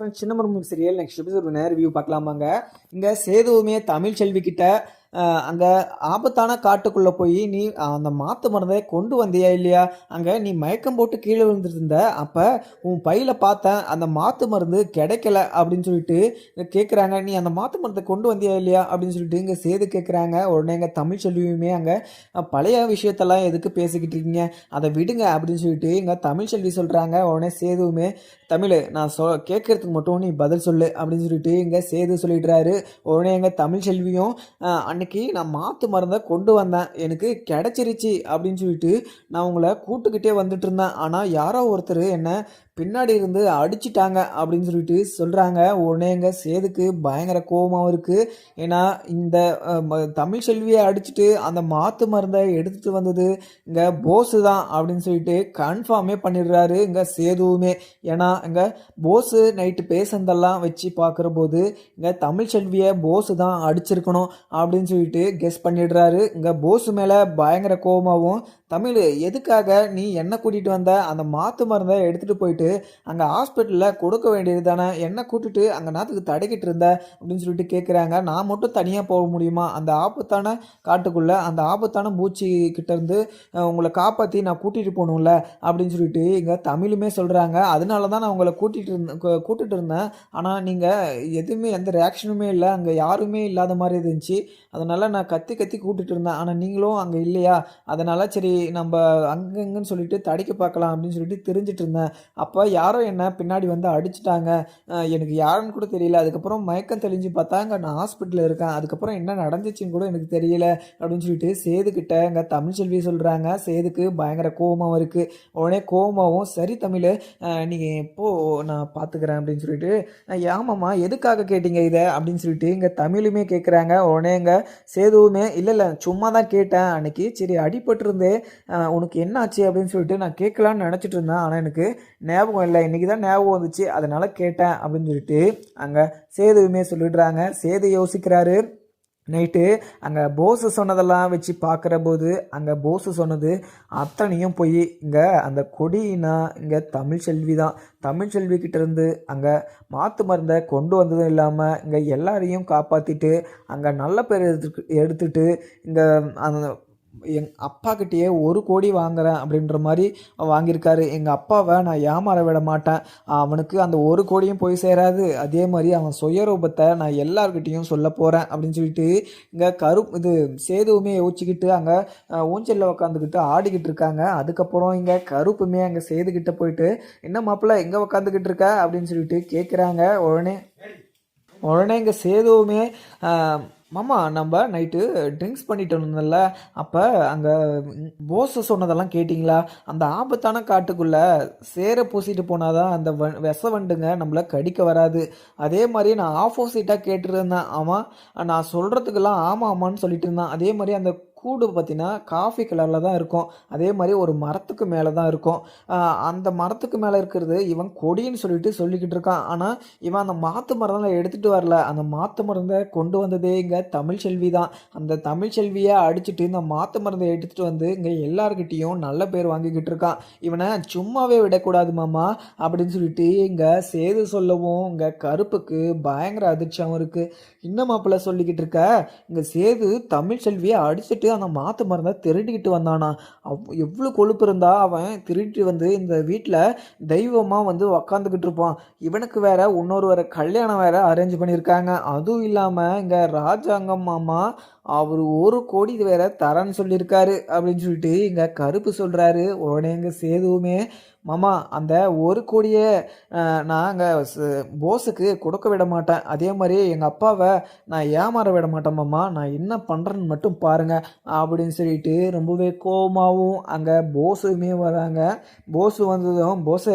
Friends சின்ன மருமக serial next episode நேர ரிவ்யூ பார்க்கலாமாங்க. இங்கே சேதுவுமே தமிழ் செல்வி கிட்ட அங்கே ஆபத்தான காட்டுக்குள்ளே போய் நீ அந்த மாத்து மருந்தை கொண்டு வந்தியா இல்லையா? அங்கே நீ மயக்கம் போட்டு கீழே விழுந்துருந்த அப்போ உன் பையில் பார்த்தேன் அந்த மாத்து மருந்து கிடைக்கல அப்படின்னு சொல்லிட்டு கேட்குறாங்க நீ அந்த மாத்து மருந்தை கொண்டு வந்தியா இல்லையா? அப்படின்னு சொல்லிட்டு இங்கே சேது கேட்குறாங்க உடனே எங்கள் தமிழ் செல்வியுமே அங்கே பழைய விஷயத்தெல்லாம் எதுக்கு பேசிக்கிட்டு இருக்கீங்க? அதை விடுங்க அப்படின்னு சொல்லிட்டு இங்கே தமிழ் செல்வி சொல்கிறாங்க உடனே சேதுவுமே தமிழ் நான் சொ கேட்கறதுக்கு மட்டும் நீ பதில் சொல்லு அப்படின்னு சொல்லிட்டு இங்கே சேது சொல்லிடுறாரு. உடனே எங்கள் தமிழ் செல்வியும் அன்னைக்கு நான் மாற்று மருந்தை கொண்டு வந்தேன். எனக்கு கிடச்சிருச்சு அப்படின்னு சொல்லிட்டு நான் உங்களை கூட்டுக்கிட்டே வந்துட்டு இருந்தேன். ஆனால் யாரோ ஒருத்தர் என்னை பின்னாடி இருந்து அடிச்சிட்டாங்க அப்படின்னு சொல்லிட்டு சொல்கிறாங்க உடனே எங்கள் சேதுக்கு பயங்கர கோபமாகவும் இருக்குது ஏன்னா இந்த தமிழ் செல்வியை அடிச்சிட்டு அந்த மாற்று மருந்தை எடுத்துகிட்டு வந்தது இங்கே போஸு தான் அப்படின்னு சொல்லிட்டு கன்ஃபார்மே பண்ணிடுறாரு இங்கே சேதுவுமே. ஏன்னா இங்கே போஸு நைட்டு பேசுனதெல்லாம் வச்சு பார்க்குற போது இங்கே தமிழ் செல்வியை போஸு தான் அடிச்சிருக்கணும் அப்படின்னு சொல்லிட்டு கெஸ் பண்ணிடுறாரு. இங்கே போஸு மேலே பயங்கர கோபமாகவும் தமிழ் எதுக்காக நீ என்ன கூட்டிகிட்டு வந்த? அந்த மாற்று மருந்தை எடுத்துகிட்டு போயிட்டு அங்கே ஹாஸ்பிட்டலில் கொடுக்க வேண்டியது தானே? என்ன கூட்டிட்டு அங்கே நாத்துக்கு தடைக்கிட்டு இருந்த? அப்படின்னு சொல்லிட்டு கேட்குறாங்க நான் மட்டும் தனியாக போக முடியுமா? அந்த ஆபத்தான காட்டுக்குள்ளே அந்த ஆபத்தான பூச்சி கிட்டேருந்து உங்களை காப்பாற்றி நான் கூட்டிகிட்டு போகணும்ல? அப்படின்னு சொல்லிட்டு இங்கே தமிழுமே சொல்கிறாங்க அதனால தான் நான் உங்களை கூட்டிகிட்டு இருந்தேன் கூட்டிகிட்டு இருந்தேன். ஆனால் நீங்கள் எதுவுமே எந்த ரியாக்ஷனுமே இல்லை. அங்கே யாருமே இல்லாத மாதிரி இருந்துச்சு. அதனால் நான் கத்தி கத்தி கூட்டிகிட்டு இருந்தேன். ஆனால் நீங்களும் அங்கே இல்லையா? அதனால் சரி நம்ம அங்கங்கன்னு சொல்லிட்டு தடைக்க பார்க்கலாம் அப்படின்னு சொல்லிட்டு தெரிஞ்சிட்டு இருந்தேன். அப்போ யாரோ என்ன பின்னாடி வந்து அடிச்சிட்டாங்க. எனக்கு யாருன்னு கூட தெரியல. அதுக்கப்புறம் மயக்கம் தெளிஞ்சு பார்த்தா அங்கே நான் ஹாஸ்பிட்டலில் இருக்கேன். அதுக்கப்புறம் என்ன நடந்துச்சுன்னு கூட எனக்கு தெரியல அப்படின்னு சொல்லிட்டு சேதுக்கிட்ட இங்கே தமிழ் செல்வி சொல்கிறாங்க சேதுக்கு பயங்கர கோபமாகவும் இருக்குது உடனே கோபமாகவும் சரி தமிழ் நீங்கள் எப்போது நான் பார்த்துக்கிறேன் அப்படின்னு சொல்லிட்டு ஏமாம்மா எதுக்காக கேட்டீங்க இதை? அப்படின்னு சொல்லிட்டு இங்கே தமிழுமே கேட்குறாங்க உடனே இங்கே சேதுவுமே இல்லை இல்லை சும்மா தான் கேட்டேன். அன்னைக்கு சரி அடிபட்டிருந்தே உனக்கு என்னாச்சு அப்படின்னு சொல்லிட்டு நான் கேட்கலான்னு நினச்சிட்டு இருந்தேன். ஆனால் எனக்கு ஞாபகம் இல்லை. இன்றைக்கி தான் ஞாபகம் வந்துச்சு. அதனால் கேட்டேன் அப்படின்னு சொல்லிட்டு அங்கே சேதுவுமே சொல்லிடுறாங்க. சேது யோசிக்கிறாரு. நைட்டு அங்கே போஸு சொன்னதெல்லாம் வச்சு பார்க்குற போது அங்கே போஸு சொன்னது அத்தனையும் போய் இங்கே அந்த கொடினா இங்கே தமிழ் செல்வி தான். தமிழ் செல்வி அங்கே மாற்று மருந்தை கொண்டு வந்ததும் இல்லாமல் இங்கே எல்லாரையும் காப்பாற்றிட்டு அங்கே நல்ல பேர் எடுத்து எடுத்துட்டு இங்கே அந்த எங் அப்பா கிட்டேயே ஒரு கோடி வாங்குறேன் அப்படின்ற மாதிரி வாங்கியிருக்காரு. எங்கள் அப்பாவை நான் ஏமாற விட மாட்டேன். அவனுக்கு அந்த ஒரு கோடியும் போய் சேராது. அதே மாதிரி அவன் சுயரூபத்தை நான் எல்லார்கிட்டேயும் சொல்ல போகிறேன் அப்படின்னு சொல்லிட்டு இங்கே கரு இது சேதுவுமே யோசிச்சுக்கிட்டு அங்கே ஊஞ்சலில் உட்காந்துக்கிட்டு ஆடிக்கிட்டு இருக்காங்க. அதுக்கப்புறம் இங்கே கருப்புமே அங்கே சேதுக்கிட்ட போயிட்டு என்ன மாப்பிள்ள எங்கே உட்காந்துக்கிட்டு இருக்க? அப்படின்னு சொல்லிட்டு கேட்குறாங்க உடனே உடனே இங்கே சேதுவுமே மாமா நம்ம நைட்டு ட்ரிங்க்ஸ் பண்ணிட்டு இருந்தோம்ல அப்போ அங்கே போஸை சொன்னதெல்லாம் கேட்டிங்களா? அந்த ஆபத்தான காட்டுக்குள்ளே சேரை பூசிட்டு போனாதான் அந்த வ விச வண்டுங்க நம்மளை கடிக்க வராது. அதே மாதிரி நான் ஆப்போசிட்டாக கேட்டுருந்தேன் ஆமாம் நான் சொல்கிறதுக்கெல்லாம் ஆமாம் ஆமான்னு சொல்லிட்டு இருந்தேன். அதே மாதிரி அந்த கூடு பார்த்திங்கன்னா காஃபி கலரில் தான் இருக்கும். அதே மாதிரி ஒரு மரத்துக்கு மேலே தான் இருக்கும். அந்த மரத்துக்கு மேலே இருக்கிறது இவன் கொடின்னு சொல்லிட்டு சொல்லிக்கிட்டு இருக்கான். ஆனால் இவன் அந்த மாற்று மருந்தை எடுத்துகிட்டு வரல. அந்த மாற்று மருந்தை கொண்டு வந்ததே இங்கே தமிழ் செல்வி தான். அந்த தமிழ் செல்வியை அடிச்சுட்டு இந்த மாற்று மருந்தை எடுத்துகிட்டு வந்து இங்கே எல்லாருக்கிட்டேயும் நல்ல பேர் வாங்கிக்கிட்டு இருக்கான். இவனை சும்மாவே விடக்கூடாது மாமா அப்படின்னு சொல்லிட்டு இங்கே சேது சொல்லவும் இங்கே கருப்புக்கு பயங்கர அதிர்ச்சியாகவும் இருக்குது இன்னும் மாப்பிள்ள சொல்லிக்கிட்டு இருக்க? இங்கே சேது தமிழ் செல்வியை அடிச்சுட்டு அந்த மாற்று மருந்தை திருடிக்கிட்டு வந்தானா? அவ் எவ்வளோ கொழுப்பு இருந்தா அவன் திருடிட்டு வந்து இந்த வீட்டில் தெய்வமாக வந்து உக்காந்துக்கிட்டு இருப்பான். இவனுக்கு வேற இன்னொரு வேற கல்யாணம் வேற அரேஞ்ச் பண்ணியிருக்காங்க. அதுவும் இல்லாமல் இங்கே ராஜாங்கம் மாமா அவர் ஒரு கோடி வேற தரேன்னு சொல்லியிருக்காரு அப்படின்னு சொல்லிட்டு இங்கே கருப்பு சொல்கிறாரு உடனே இங்கே சேதுவுமே மாமா அந்த ஒரு கோடியை நான் அங்கே போஸுக்கு கொடுக்க விட மாட்டேன். அதே மாதிரி எங்கள் அப்பாவை நான் ஏமாற விட மாட்டேன் மாமா. நான் என்ன பண்ணுறேன்னு மட்டும் பாருங்க அப்படின்னு சொல்லிட்டு ரொம்பவே கோபமாகவும் அங்கே போஸுமே வராங்க. போஸு வந்ததும் போஸு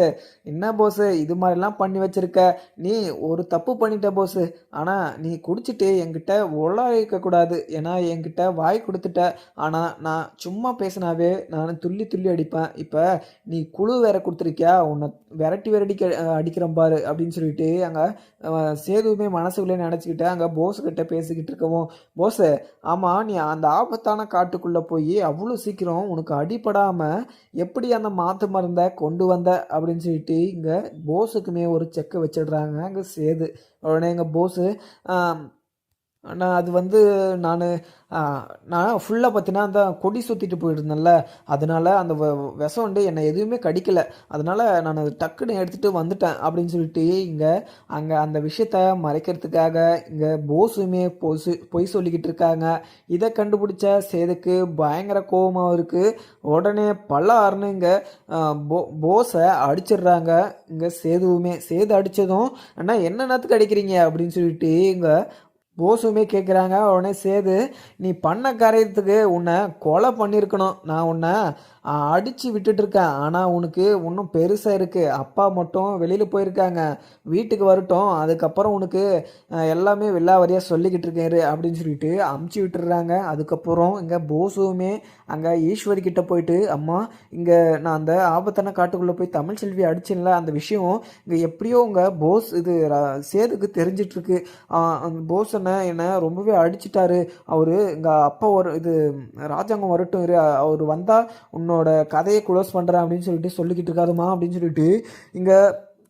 என்ன போஸு? இது மாதிரிலாம் பண்ணி வச்சிருக்க. நீ ஒரு தப்பு பண்ணிட்ட போஸு. ஆனால் நீ குடிச்சிட்டு என்கிட்ட உளறிக்க கூடாது என ஏன்னா என்கிட்ட வாய் கொடுத்துட்ட. ஆனால் நான் சும்மா பேசினாவே நான் துள்ளி துள்ளி அடிப்பேன். இப்போ நீ குழு வேற கொடுத்துருக்கியா? உன்னை விரட்டி விரட்டி அடிக்கிறேன் பாரு அப்படின்னு சொல்லிட்டு அங்கே சேதுவுமே மனசுக்குள்ளே நினச்சிக்கிட்டு அங்கே போஸுக்கிட்ட பேசிக்கிட்டு இருக்கவும் போஸு ஆமாம் நீ அந்த ஆபத்தான காட்டுக்குள்ளே போய் அவ்வளோ சீக்கிரம் உனக்கு அடிப்படாமல் எப்படி அந்த மாற்று மருந்தை கொண்டு வந்த? அப்படின்னு சொல்லிட்டு இங்கே போஸுக்குமே ஒரு செக்கை வச்சிடுறாங்க அங்கே சேது. உடனே எங்கள் போஸு நான் அது வந்து நான் நான் ஃபுல்லாக பார்த்தீங்கன்னா அந்த கொடி சுற்றிட்டு போயிருந்தேன்ல அதனால் அந்த வ- விஷம் வந்து என்னை எதுவுமே கடிக்கலை. அதனால் நான் அது டக்குன்னு எடுத்துகிட்டு வந்துட்டேன் அப்படின்னு சொல்லிட்டு இங்கே அங்கே அந்த விஷயத்த மறைக்கிறதுக்காக இங்கே போஸுமே பொசு பொய் சொல்லிக்கிட்டு இருக்காங்க. இதை கண்டுபிடிச்ச சேதுக்கு பயங்கர கோபமாக இருக்குது உடனே பல்லாருன்னு இங்கே போ போஸை அடிச்சிடுறாங்க. இங்கே சேதுவுமே சேது அடித்ததும் அண்ணா என்ன நேரத்துக்கு அடிக்கிறீங்க? அப்படின்னு சொல்லிட்டு இங்கே போசுமே கேட்குறாங்க உடனே சேது நீ பண்ண காரியத்துக்கு உன்னை கொலை பண்ணியிருக்கணும். நான் உன்னை அடித்து விட்டுட்ருக்கேன் ஆனால் உனக்கு இன்னும் பெருசாக இருக்குது அப்பா மட்டும் வெளியில் போயிருக்காங்க. வீட்டுக்கு வரட்டும். அதுக்கப்புறம் உனக்கு எல்லாமே வெள்ளாவரியாக சொல்லிக்கிட்டு இருக்கேன் அப்படின்னு சொல்லிட்டு அமுச்சு விட்டுடுறாங்க அதுக்கப்புறம் இங்கே போஸுமே அங்கே ஈஸ்வரி கிட்டே போயிட்டு அம்மா இங்கே நான் அந்த ஆபத்தான காட்டுக்குள்ளே போய் தமிழ் செல்வி அடிச்சேன்ல. அந்த விஷயம் இங்கே எப்படியோ உங்கள் போஸ் இது சேதுக்கு தெரிஞ்சிட்ருக்கு அந்த போஸ் என்ன என்னை ரொம்பவே அடிச்சிட்டாரு. அவர் எங்கள் அப்பா ஒரு இது ராஜாங்கம் வரட்டும் அவர் வந்தால் உன்னோட கதையை க்ளோஸ் பண்ணுறேன் அப்படின்னு சொல்லிட்டு சொல்லிக்கிட்டு இருக்காதுமா அப்படின்னு சொல்லிட்டு இங்கே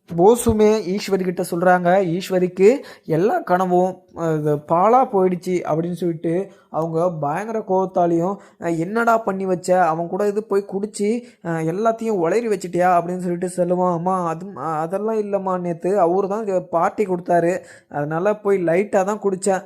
போஸுமே ஈஸ்வரி கிட்ட சொல்கிறாங்க ஈஸ்வரிக்கு எல்லா கனவும் இது பாலாக போயிடுச்சு அப்படின்னு சொல்லிட்டு அவங்க பயங்கர கோவத்தாலையும் என்னடா பண்ணி வச்ச? அவன் கூட இது போய் குடிச்சு எல்லாத்தையும் உளறி வச்சிட்டியா? அப்படின்னு சொல்லிட்டு சொல்லுவான் அம்மா அது அதெல்லாம் இல்லைம்மா நேற்று அவர் தான் பார்ட்டி கொடுத்தாரு. அதனால் போய் லைட்டாக தான் குடித்தேன்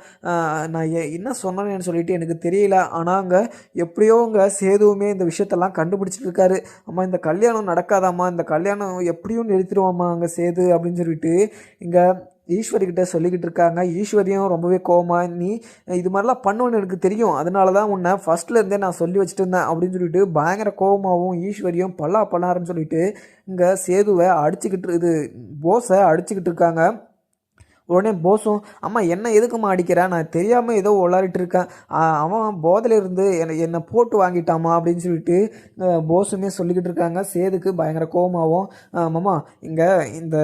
நான் என்ன சொன்னேன்னு சொல்லிட்டு எனக்கு தெரியல. ஆனால் அங்கே எப்படியோ அங்கே சேதுவுமே இந்த விஷயத்தெல்லாம் கண்டுபிடிச்சிட்டு இருக்காரு. அம்மா இந்த கல்யாணம் நடக்காதாம்மா. இந்த கல்யாணம் எப்படியும் நிறுத்திடுவாம்மா. அங்கே சேது அப்படின்னு சொல்லிட்டு இங்கே ஈஸ்வரிக்கிட்ட சொல்லிக்கிட்டு இருக்காங்க. ஈஸ்வரியும் ரொம்பவே கோவமா நீ இது மாதிரிலாம் பண்ணுவேன்னு எனக்கு தெரியும். அதனால தான் உன்னை ஃபஸ்ட்லேருந்தே நான் சொல்லி வச்சுட்டு இருந்தேன். அப்படின்னு சொல்லிட்டு பயங்கர கோவமாகவும் ஈஸ்வரியும் பல்லா பல்லாருன்னு சொல்லிட்டு இங்கே சேதுவை அடிச்சுக்கிட்டு இது போஸை அடிச்சுக்கிட்டு இருக்காங்க. உடனே போஸும் அம்மா என்ன எதுக்கும்மா அடிக்கிற? நான் தெரியாமல் ஏதோ விளாடிட்டு இருக்கேன். அவன் போதையில் இருந்து என்னை என்னை போட்டு வாங்கிட்டாமா அப்படின்னு சொல்லிட்டு போஸுமே சொல்லிக்கிட்டு இருக்காங்க. சேதுக்கு பயங்கர கோபமாகவும் மாமா இங்கே இந்த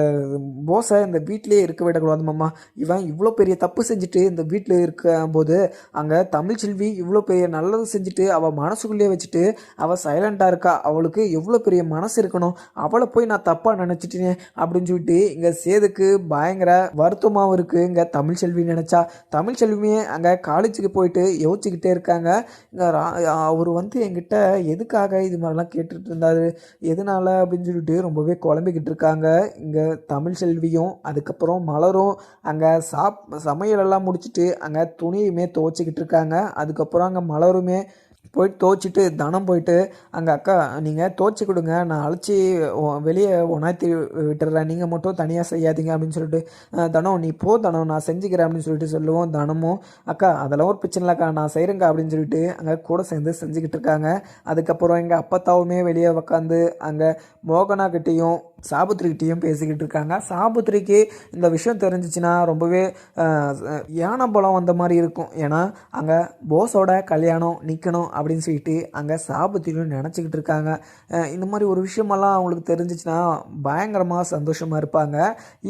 போஸை இந்த வீட்டிலேயே இருக்க விடக்கூடாது மாமா. இவன் இவ்வளோ பெரிய தப்பு செஞ்சுட்டு இந்த வீட்டில் இருக்க போது அங்கே தமிழ் செல்வி இவ்வளோ பெரிய நல்லது செஞ்சுட்டு அவள் மனசுக்குள்ளேயே வச்சுட்டு அவள் சைலண்ட்டாக இருக்கா? அவளுக்கு எவ்வளோ பெரிய மனசு இருக்கணும்? அவளை போய் நான் தப்பாக நினச்சிட்டேன் அப்படின்னு சொல்லிட்டு இங்கே சேதுக்கு பயங்கர வருத்தம் வருத்தமாகவும் இருக்குது இங்கே தமிழ் செல்வி நினச்சா தமிழ் செல்வியே அங்கே காலேஜுக்கு போயிட்டு யோசிச்சுக்கிட்டே இருக்காங்க. இங்கே அவர் வந்து என்கிட்ட எதுக்காக இது மாதிரிலாம் கேட்டுட்டு இருந்தார்? எதனால அப்படின்னு சொல்லிட்டு ரொம்பவே குழம்பிக்கிட்டு இருக்காங்க. இங்கே தமிழ் செல்வியும் அதுக்கப்புறம் மலரும் அங்கே சாப் சமையலெல்லாம் முடிச்சுட்டு அங்கே துணியுமே துவைச்சிக்கிட்டு இருக்காங்க. அதுக்கப்புறம் அங்கே மலருமே போயிட்டு தோச்சிட்டு தனம் போயிட்டு அங்கே அக்கா நீங்கள் தோச்சி கொடுங்க நான் அழைச்சி வெளியே உணர்த்தி விட்டுறேன். நீங்கள் மட்டும் தனியாக செய்யாதீங்க அப்படின்னு சொல்லிட்டு தனம் நீ போ தனம் நான் செஞ்சுக்கிறேன் அப்படின்னு சொல்லிட்டு சொல்லுவோம் தனமும். அக்கா அதெல்லாம் ஒரு பிரச்சனை இல்லைக்கா நான் செய்கிறேங்க அப்படின்னு சொல்லிட்டு அங்கே கூட சேர்ந்து செஞ்சுக்கிட்டு இருக்காங்க. அதுக்கப்புறம் எங்கள் அப்பத்தாவுமே வெளியே உக்காந்து அங்கே மோகனாக்கிட்டேயும் சாபுத்திரிக்கிட்டேயும் பேசிக்கிட்டு இருக்காங்க. சாபுத்திரிக்கு இந்த விஷயம் தெரிஞ்சிச்சுன்னா ரொம்பவே யானை பலம் வந்த மாதிரி இருக்கும். ஏன்னா அங்கே போஸோட கல்யாணம் நிற்கணும் அப்படின்னு சொல்லிட்டு அங்கே சாபுத்திரியும் நினச்சிக்கிட்டு இருக்காங்க. இந்த மாதிரி ஒரு விஷயமெல்லாம் அவங்களுக்கு தெரிஞ்சிச்சுன்னா பயங்கரமாக சந்தோஷமாக இருப்பாங்க.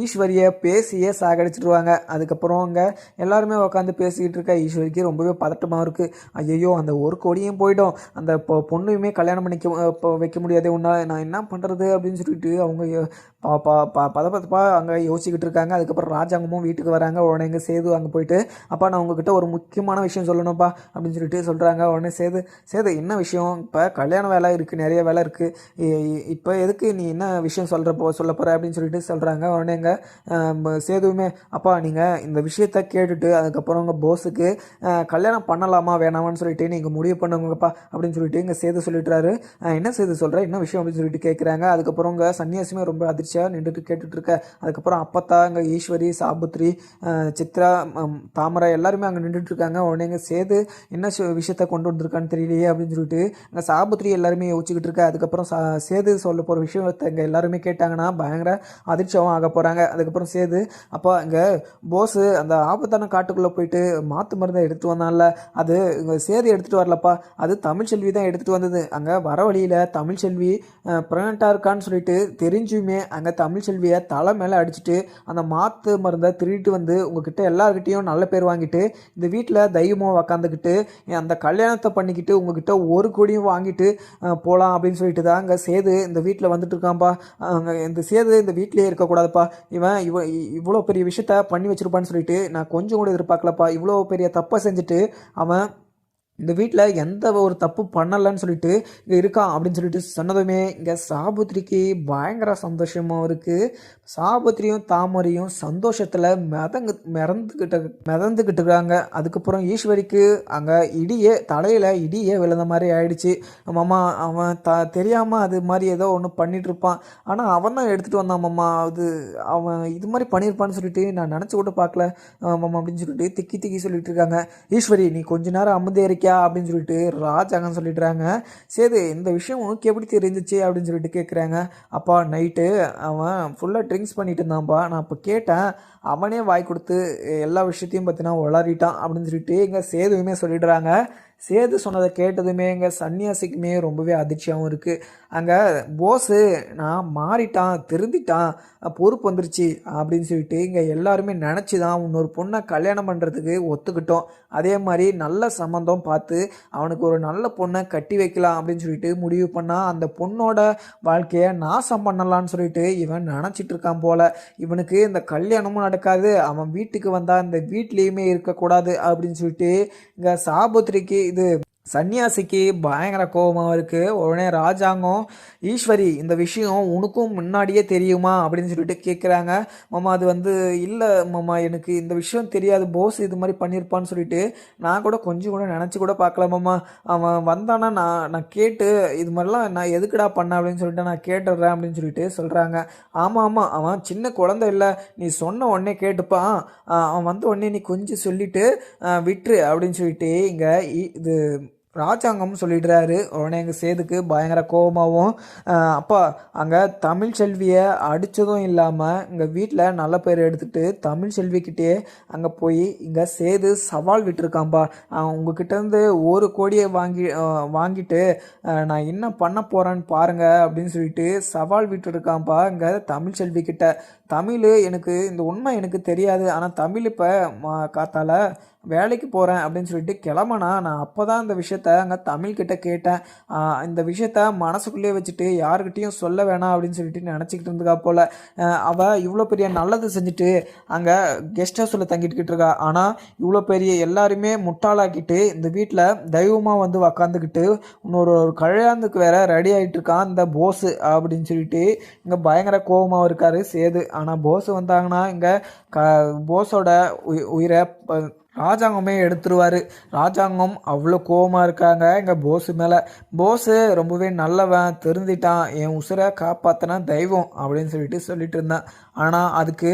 ஈஸ்வரியை பேசியே சாகடிச்சிடுவாங்க அதுக்கப்புறம் அங்கே எல்லாருமே உட்காந்து பேசிக்கிட்டு இருக்க ஈஸ்வரிக்கு ரொம்பவே பதட்டமாக இருக்குது ஐயோ அந்த ஒரு கொடியும் போயிடும். அந்த பொ- பொண்ணுமே கல்யாணம் பண்ணிக்க இப்போ வைக்க முடியாது உன்னா நான் என்ன பண்ணுறது அப்படின்னு சொல்லிட்டு அவங்க where you. பதப்பதப்பாக பா அங்கே யோசிச்சுக்கிட்டு இருக்காங்க. அதுக்கப்புறம் ராஜாங்கமும் வீட்டுக்கு வராங்க. உடனே எங்கள் சேது அங்கே போயிட்டு அப்பா நான் உங்ககிட்ட ஒரு முக்கியமான விஷயம் சொல்லணும்ப்பா அப்படின்னு சொல்லிட்டு சொல்கிறாங்க உடனே சேது சேது என்ன விஷயம்? இப்போ கல்யாண வேலை இருக்குது நிறைய வேலை இருக்குது இப்போ எதுக்கு நீ என்ன விஷயம் சொல்கிறப்போ சொல்ல போகிற அப்படின்னு சொல்லிட்டு சொல்கிறாங்க உடனே எங்கள் சேதுவுமே அப்பா நீங்கள் இந்த விஷயத்த கேட்டுட்டு அதுக்கப்புறம் உங்கள் போஸுக்கு கல்யாணம் பண்ணலாமா வேணாமான்னு சொல்லிட்டு நீங்கள் முடிவு பண்ணுங்கப்பா அப்படின்னு சொல்லிட்டு இங்கே சேது சொல்லிட்டுறாரு. என்ன சேது சொல்கிற என்ன விஷயம்? அப்படின்னு சொல்லிட்டு கேட்குறாங்க அதுக்கப்புறம் உங்கள் சன்னியாசியுமே ரொம்ப அதிர்ச்சி அதிர்ச்சியாக நின்றுட்டு கேட்டுட்ருக்க. அதுக்கப்புறம் அப்பத்தா அங்கே ஈஸ்வரி சாபுத்ரி சித்ரா தாமரை எல்லாருமே அங்கே நின்றுட்டுருக்காங்க உடனே இங்கே சேது என்ன விஷயத்த கொண்டு வந்திருக்கான்னு தெரியலையே அப்படின்னு சொல்லிட்டு அங்கே சாபுத்ரி எல்லாருமே யோசிச்சுக்கிட்டு இருக்க அதுக்கப்புறம் சா சேது சொல்ல போகிற விஷயத்த இங்கே எல்லாருமே கேட்டாங்கன்னா பயங்கர அதிர்ச்சியாகவும் ஆக போகிறாங்க அதுக்கப்புறம் சேது அப்போ இங்கே போஸு அந்த ஆபத்தான காட்டுக்குள்ளே போயிட்டு மாற்று மருந்தை எடுத்துகிட்டு வந்தான்ல. அது இங்கே சேது எடுத்துகிட்டு வரலப்பா. அது தமிழ்ச்செல்வி தான் எடுத்துகிட்டு வந்தது. அங்கே வர வழியில் தமிழ்ச்செல்வி ப்ரெக்னெண்ட்டாக இருக்கான்னு சொல்லிட்டு தெரிஞ்சுமே அங்கே தமிழ்ச்செல்வியை தலை மேலே அடிச்சுட்டு அந்த மாற்று மருந்தை திருடிட்டு வந்து உங்ககிட்ட எல்லாருக்கிட்டேயும் நல்ல பேர் வாங்கிட்டு இந்த வீட்டில் தைரியமாக உக்காந்துக்கிட்டு அந்த கல்யாணத்தை பண்ணிக்கிட்டு உங்ககிட்ட ஒரு கோடியும் வாங்கிட்டு போகலாம் அப்படின்னு சொல்லிட்டு தான் அங்கே சேது இந்த வீட்டில் வந்துட்டு இருக்கான்ப்பா அங்கே இந்த சேது இந்த வீட்டிலேயே இருக்கக்கூடாதுப்பா. இவன் இவ இவ்வளோ பெரிய விஷயத்த பண்ணி வச்சிருப்பான்னு சொல்லிட்டு நான் கொஞ்சம் கூட எதிர்பார்க்கலப்பா. இவ்வளோ பெரிய தப்பை செஞ்சுட்டு அவன் இந்த வீட்டில் எந்த ஒரு தப்பு பண்ணலைன்னு சொல்லிட்டு இங்கே இருக்கான் அப்படின்னு சொல்லிட்டு சொன்னதுமே இங்கே சாபுத்திரிக்கு பயங்கர சந்தோஷமாக இருக்குது சாபுத்திரியும் தாமரையும் சந்தோஷத்தில் மிதங்கு மிதந்துக்கிட்ட மிதந்துக்கிட்டு இருக்காங்க. அதுக்கப்புறம் ஈஸ்வரிக்கு அங்கே இடியே தலையில் இடியே விழுந்த மாதிரி ஆயிடுச்சு. மாமா அவன் த தெரியாமல் அது மாதிரி ஏதோ ஒன்று பண்ணிட்டு இருப்பான். ஆனால் அவன் தான் எடுத்துகிட்டு வந்தான் மாமா. அது அவன் இது மாதிரி பண்ணியிருப்பான்னு சொல்லிட்டு நான் நினச்சி கூட பார்க்கல. மாமா அப்படின்னு சொல்லிட்டு திக்கி திக்கி சொல்லிட்டு இருக்காங்க. ஈஸ்வரி நீ கொஞ்ச நேரம் அமுதே இருக்கியா? அப்படின்னு சொல்லிட்டு ராஜாங்கன்னு சொல்லிடுறாங்க. சரி இந்த விஷயம் உனக்கு எப்படி தெரிஞ்சிச்சு அப்படின்னு சொல்லிட்டு கேட்குறாங்க அப்பா நைட்டு அவன் ஃபுல்லாக ட்ரிங்க்ஸ் பண்ணிட்டு இருந்தான்ப்பா நான் இப்போ கேட்டேன். அவனே வாய் கொடுத்து எல்லா விஷயத்தையும் பார்த்தீங்கன்னா உளறிட்டான் அப்படின்னு சொல்லிட்டு இங்கே சேதுவுமே சொல்லிடுறாங்க. சேது சொன்னதை கேட்டதுமே இங்கே சன்னியாசிக்குமே ரொம்பவே அதிர்ச்சியாகவும் இருக்குது அங்கே போஸு நான் மாறிட்டான் திருந்திட்டான் பொறுப்பு வந்துருச்சு அப்படின்னு சொல்லிட்டு இங்கே எல்லாருமே நினச்சி தான் இன்னொரு பொண்ணை கல்யாணம் பண்ணுறதுக்கு ஒத்துக்கிட்டோம். அதே மாதிரி நல்ல சம்மந்தம் பார்த்து அவனுக்கு ஒரு நல்ல பொண்ணை கட்டி வைக்கலாம் அப்படின்னு சொல்லிட்டு முடிவு பண்ணால் அந்த பொண்ணோட வாழ்க்கையை நாசம் பண்ணலான்னு சொல்லிட்டு இவன் நினச்சிட்டு இருக்கான் போல். இவனுக்கு இந்த கல்யாணமும் நடக்காது. அவன் வீட்டுக்கு வந்தால் இந்த வீட்லேயுமே இருக்கக்கூடாது அப்படின்னு சொல்லிட்டு இங்கே சாபுத்திரிக்கு இது சன்னியாசிக்கு பயங்கர கோபமாக இருக்குது உடனே ராஜாங்கம் ஈஸ்வரி இந்த விஷயம் உனக்கும் முன்னாடியே தெரியுமா? அப்படின்னு சொல்லிட்டு கேட்குறாங்க மாமா அது வந்து இல்லை மாமா எனக்கு இந்த விஷயம் தெரியாது. போஸ் இது மாதிரி பண்ணியிருப்பான்னு சொல்லிட்டு நான் கூட கொஞ்சம் கூட நினச்சி கூட பார்க்கல மாமா. அவன் வந்தானா நான் நான் கேட்டு இது மாதிரிலாம் நான் எதுக்குடா பண்ண? அப்படின்னு சொல்லிட்டு நான் கேட்டுடுறேன் அப்படின்னு சொல்லிட்டு சொல்கிறாங்க ஆமாம் ஆமாம் அவன் சின்ன குழந்தை இல்லை. நீ சொன்ன உடனே கேட்டுப்பான் அவன் வந்த உடனே நீ கொஞ்சம் சொல்லிட்டு விட்டுரு அப்படின்னு சொல்லிட்டு இங்கே இது ராஜாங்கம் சொல்லிடுறாரு. உடனே எங்கள் சேதுக்கு பயங்கர கோபமாகவும் அப்பா அங்கே தமிழ் செல்வியை அடித்ததும் இல்லாமல் இங்கே வீட்டில் நல்ல பேர் எடுத்துகிட்டு தமிழ் செல்விக்கிட்டே அங்கே போய் இங்கே சேது சவால் விட்டுருக்கான்ப்பா அவன் ஒரு கோடியை வாங்கி வாங்கிட்டு நான் என்ன பண்ண போகிறேன்னு பாருங்க அப்படின்னு சொல்லிட்டு சவால் விட்டுருக்கான்ப்பா இங்கே தமிழ் செல்விக்கிட்ட. தமிழ் எனக்கு இந்த உண்மை எனக்கு தெரியாது. ஆனால் தமிழ் இப்போ காத்தால வேலைக்கு போகிறேன் அப்படின்னு சொல்லிட்டு கிளம்புனா நான் அப்போ தான் இந்த விஷயத்த அங்கே தமிழ்கிட்ட கேட்டேன். இந்த விஷயத்த மனசுக்குள்ளேயே வச்சுட்டு யாருக்கிட்டேயும் சொல்ல வேணாம் அப்படின்னு சொல்லிட்டு நினச்சிக்கிட்டு இருந்துக்கா போல். அவள் இவ்வளோ பெரிய நல்லது செஞ்சுட்டு அங்கே கெஸ்ட் ஹவுஸில் தங்கிட்டுக்கிட்டு இருக்கா. ஆனால் இவ்வளோ பெரிய எல்லாருமே முட்டாளாக்கிட்டு இந்த வீட்டில் தெய்வமாக வந்து உக்காந்துக்கிட்டு இன்னொரு ஒரு கல்யாணத்துக்கு வேற ரெடி ஆகிட்டு இருக்கான் இந்த போஸு அப்படின்னு சொல்லிட்டு இங்கே பயங்கர கோபமாக இருக்காரு சேது. ஆனால் போஸ் வந்தாங்கன்னா இங்கே க போஸோட உயிரை ப- ராஜாங்கமே எடுத்துருவார். ராஜாங்கம் அவ்வளோ கோவமாக இருக்காங்க. எங்கள் போஸு மேலே. போஸு ரொம்பவே நல்லவன் தெரிஞ்சிட்டான். என் உசுரை காப்பாற்றினா தெய்வம் அப்படின்னு சொல்லிட்டு சொல்லிட்டு இருந்தான். ஆனால் அதுக்கு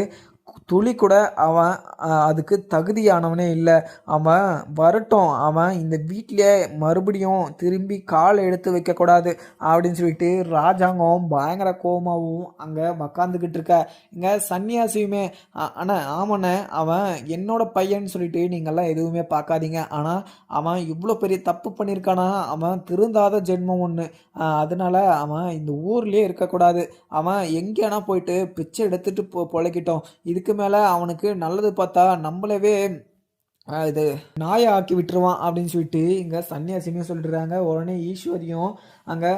துளி கூட அவன் அதுக்கு தகுதியானவனே இல்லை. அவன் வரட்டும். அவன் இந்த வீட்டிலே மறுபடியும் திரும்பி கால் எடுத்து வைக்கக்கூடாது அப்படின்னு சொல்லிட்டு ராஜாங்கம் பயங்கர கோபமாகவும் அங்கே உக்காந்துக்கிட்டு இருக்க. இங்கே சன்னியாசியுமே "அ- அண்ணா ஆமாண்ணே அவன் என்னோட பையன் சொல்லிட்டு நீங்கள்லாம் எதுவுமே பார்க்காதீங்க. ஆனால் அவன் இவ்வளோ பெரிய தப்பு பண்ணியிருக்கானா? அவன் திருந்தாத ஜென்மம் ஒன்று அதனால அவன் இந்த ஊர்லேயே இருக்கக்கூடாது. அவன் எங்கேனா போயிட்டு பிச்சை எடுத்துட்டு பொழைக்கிட்டோம் இதுக்கு மேலே அவனுக்கு நல்லது பார்த்தா நம்மளவே இது நாயை ஆக்கி விட்டுருவான் அப்படின்னு சொல்லிட்டு இங்கே சன்னியாசியுமே சொல்லிடுறாங்க உடனே ஈஸ்வரியும் அங்கே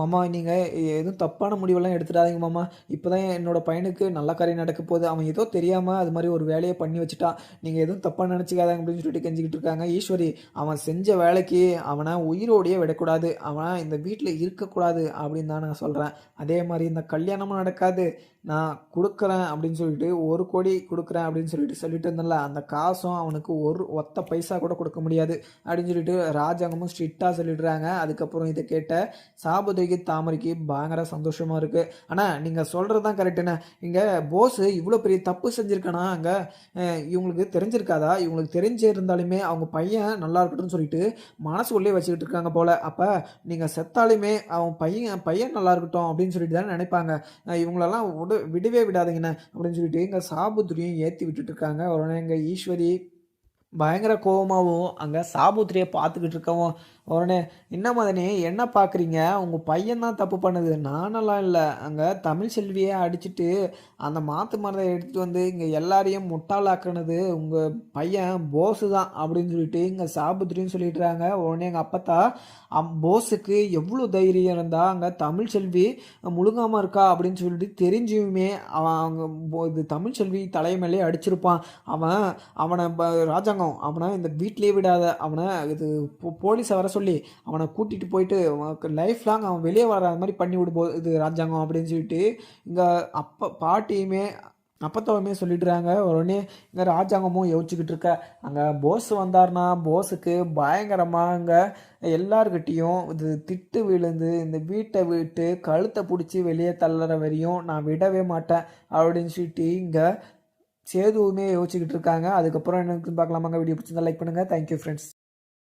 மாமா நீங்கள் எதுவும் தப்பான முடிவெல்லாம் எடுத்துடாதீங்க மாமா. இப்போ தான் என்னோடய பையனுக்கு நல்ல காரியம் நடக்க போகுது. அவன் ஏதோ தெரியாமல் அது மாதிரி ஒரு வேலையை பண்ணி வச்சுட்டான். நீங்கள் எதுவும் தப்பாக நினச்சிக்காதாங்க அப்படின்னு சொல்லிட்டு கெஞ்சிக்கிட்டு இருக்காங்க. ஈஸ்வரி அவன் செஞ்ச வேலைக்கு அவனை உயிரோடையே விடக்கூடாது. அவன் இந்த வீட்டில் இருக்கக்கூடாது அப்படின்னு தான் நான் சொல்கிறேன் அதே மாதிரி இந்த கல்யாணமும் நடக்காது. நான் கொடுக்குறேன் அப்படின்னு சொல்லிட்டு ஒரு கோடி கொடுக்குறேன் அப்படின்னு சொல்லிட்டு சொல்லிட்டு இருந்தேன்ல அந்த காசும் அவனுக்கு ஒரு ஒத்த பைசா கூட கொடுக்க முடியாது அப்படின்னு சொல்லிட்டு ராஜாங்கமும் ஸ்ட்ரிக்டாக சொல்லிடுறாங்க. அதுக்கப்புறம் இதை கேட்ட சாபுதிரிக்கு தாமரைக்கு பயங்கர சந்தோஷமாக இருக்குது ஆனால் நீங்கள் சொல்கிறது தான் கரெக்டுண்ணே இங்கே போஸு இவ்வளோ பெரிய தப்பு செஞ்சுருக்கானா? அங்கே இவங்களுக்கு தெரிஞ்சிருக்காதா? இவங்களுக்கு தெரிஞ்சிருந்தாலுமே அவங்க பையன் நல்லா இருக்கட்டும்னு சொல்லிட்டு மனசுக்குள்ளே வச்சுக்கிட்டு இருக்காங்க போல். அப்போ நீங்கள் செத்தாலுமே அவன் பையன் பையன் நல்லா இருக்கட்டும் அப்படின்னு சொல்லிட்டு தானே நினைப்பாங்க. இவங்களெல்லாம் விடு விடவே விடாதீங்கண்ணே அப்படின்னு சொல்லிட்டு இங்கே சாபுத்திரியும் ஏற்றி விட்டுட்டு இருக்காங்க. உடனே எங்கள் ஈஸ்வரி பயங்கர கோபமாகவும் அங்கே சாபுத்திரியை பார்த்துக்கிட்டு இருக்கவும் உடனே என்ன மதனே என்ன பார்க்குறீங்க உங்கள் பையன் தான் தப்பு பண்ணுது. நானெல்லாம் இல்லை. அங்கே தமிழ் செல்வியை அடிச்சிட்டு அந்த மாற்று மரத்தை எடுத்துகிட்டு வந்து இங்கே எல்லாரையும் முட்டாளாக்குனது உங்கள் பையன் போஸு தான் அப்படின்னு சொல்லிட்டு இங்கே சாபுத்திரின்னு சொல்லிடுறாங்க. உடனே எங்கள் அப்பத்தா அம் போஸுக்கு எவ்வளோ தைரியம் இருந்தால் அங்கே தமிழ் செல்வி முழுங்காமல் இருக்கா? அப்படின்னு சொல்லிட்டு தெரிஞ்சுமே அவன் அவங்க இது தமிழ் செல்வி தலைமையிலே அடிச்சிருப்பான். அவன் அவனை ப- ராஜாங்கம் அவனை இந்த வீட்டிலே விடாத அவனை இது போலீஸை வர சொல்லி அவனை கூட்டிகிட்டு போயிட்டு லைஃப் லாங் அவன் வெளியே வர மாதிரி பண்ணி விடுபோது இது ராஜாங்கம் அப்படின்னு சொல்லிட்டு இங்கே அப்போ பாட்டியுமே அப்பத்தவமே சொல்லிடுறாங்க. உடனே இங்கே ராஜாங்கமும் யோசிச்சுக்கிட்டு இருக்க அங்கே போஸ் வந்தார்னா போஸுக்கு பயங்கரமாக அங்கே எல்லார்கிட்டேயும் இது திட்டு விழுந்து இந்த வீட்டை விட்டு கழுத்தை பிடிச்சி வெளியே தள்ளுற வரையும் நான் விடவே மாட்டேன் அப்படின்னு சொல்லிட்டு இங்கே சேதுவுமே யோசிச்சுக்கிட்டு இருக்காங்க. அதுக்கப்புறம் எனக்கு பார்க்கலாமாங்க? வீடியோ பிடிச்சிருந்தா லைக் பண்ணுங்கள் தேங்க்யூ ஃப்ரெண்ட்ஸ்